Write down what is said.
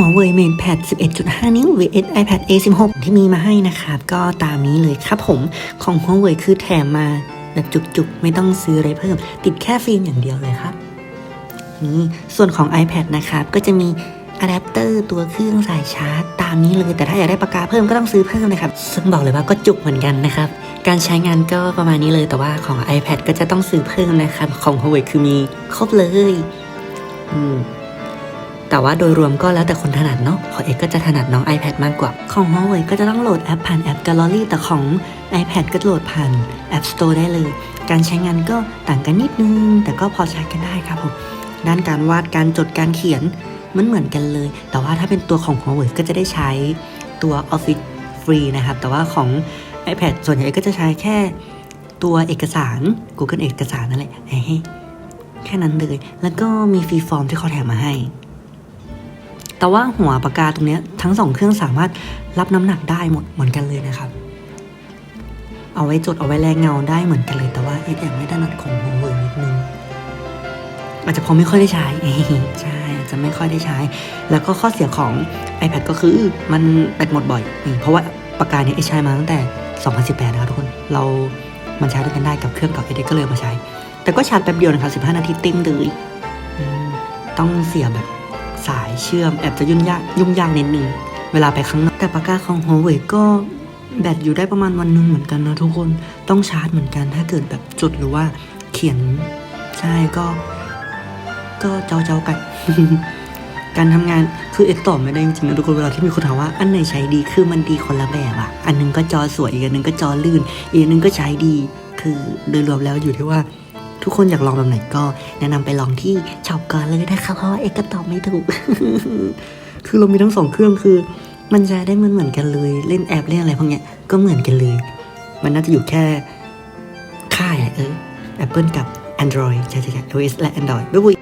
Huawei MatePad 11.5 นิ้ว vs iPad A16 ที่มีมาให้นะครับ ก็ตามนี้เลยครับผมของ Huawei คือแถมมาแบบจุกๆ ไม่ต้องซื้ออะไรเพิ่ม ติดแค่ฟิล์มอย่างเดียวเลยครับนี่ส่วนของ iPad นะครับ ก็จะมีอะแดปเตอร์ตัวเครื่องสายชาร์จ ตามนี้เลย แต่ถ้าอยากได้ปากกาเพิ่มก็ต้องซื้อเพิ่มนะครับ ซึ่งบอกเลยว่าก็จุกเหมือนกันนะครับ การใช้งานก็ประมาณนี้เลย แต่ว่าของ iPad ก็จะต้องซื้อเพิ่มนะครับ ของ Huawei คือมีครบเลย อืม แต่ว่าโดยรวมก็แล้วแต่คนถนัดเนาะของเอกก็จะถนัดน้อง iPad มากกว่า ของ Huawei ก็จะต้องโหลดแอปผ่านแอป Gallery แต่ของ iPad ก็โหลดผ่าน App Store ได้เลย การใช้งานก็ต่างกันนิดนึง แต่ก็พอใช้กันได้ครับผมด้านการวาดการจดการเขียนมันเหมือนกันเลย แต่ว่าถ้าเป็นตัวของ Huawei ก็จะได้ใช้ตัว Office ฟรีนะครับ แต่ว่าของ iPad ส่วนใหญ่ก็จะใช้แค่ตัวเอกสาร Google เอกสารนั่นแหละแค่นั้นเลย แล้วก็มีฟรีฟอร์มที่เขาแถมมาให้ แต่ว่าหัวปากกาตรงนี้ทั้งสองเครื่องสามารถรับน้ำหนักได้หมดเหมือนกันเลยนะครับ เอาไว้จดเอาไว้แลกเงาได้เหมือนกันเลย แต่ว่าเอ็ดแอบไม่ถนัดของ Huawei นิดนึงอาจจะเพราะไม่ค่อยได้ใช้ใช่อาจจะไม่ค่อยได้ใช้ แล้วก็ข้อเสียของ iPad ก็คือมันแบตหมดบ่อย เพราะว่าปากกาเนี้ใช้มาตั้งแต่ 2018 นะครับทุกคนเรามันใช้ด้วยกันได้กับเครื่องเก่าเอ็ดก็เลยมาใช้ แต่ก็ชาร์จแป๊บเดียวนะครับ15 นาทีเต็มเลยต้องเสียแบบ สายเชื่อมแอบจะยุ่งยากยุ่งยากนิดนึงเวลาไปข้างนอกแต่ปากกาของ Huawei ก็แบตอยู่ได้ประมาณวันหนึงเหมือนกันนะทุกคนต้องชาร์จเหมือนกันถ้าเกิดแบบจุดหรือว่าเขียนใช่ก็ ก็เจ้าเจ้ากัน การทำงานคือเอ็กตอบไม่ได้จริงๆนะทุกคนเวลาที่มีคนถามว่าอันไหนใช้ดีคือมันดีคนละแบบอะอันหนึงก็จอสวยอีกอันหนึงก็จอลื่น อีกอันหนึงก็ใช้ดี คือโดยรวมแล้วอยู่ที่ว่า ทุกคนอยากลองแบบไหนก็แนะนำไปลองที่ช็อปก่อนเลยนะคะเพราะว่าเอกก็ตอบไม่ถูก คือเรามีทั้งสองเครื่องคือ มันใช้ได้เหมือนเหมือนกันเลย เล่นแอปเล่นอะไรพวกเนี้ยก็เหมือนกันเลย มันน่าจะอยู่แค่ค่ายอะเออ Apple กับ Android ใช่ใช่ใช่ iOS และ Android บ๊ายบาย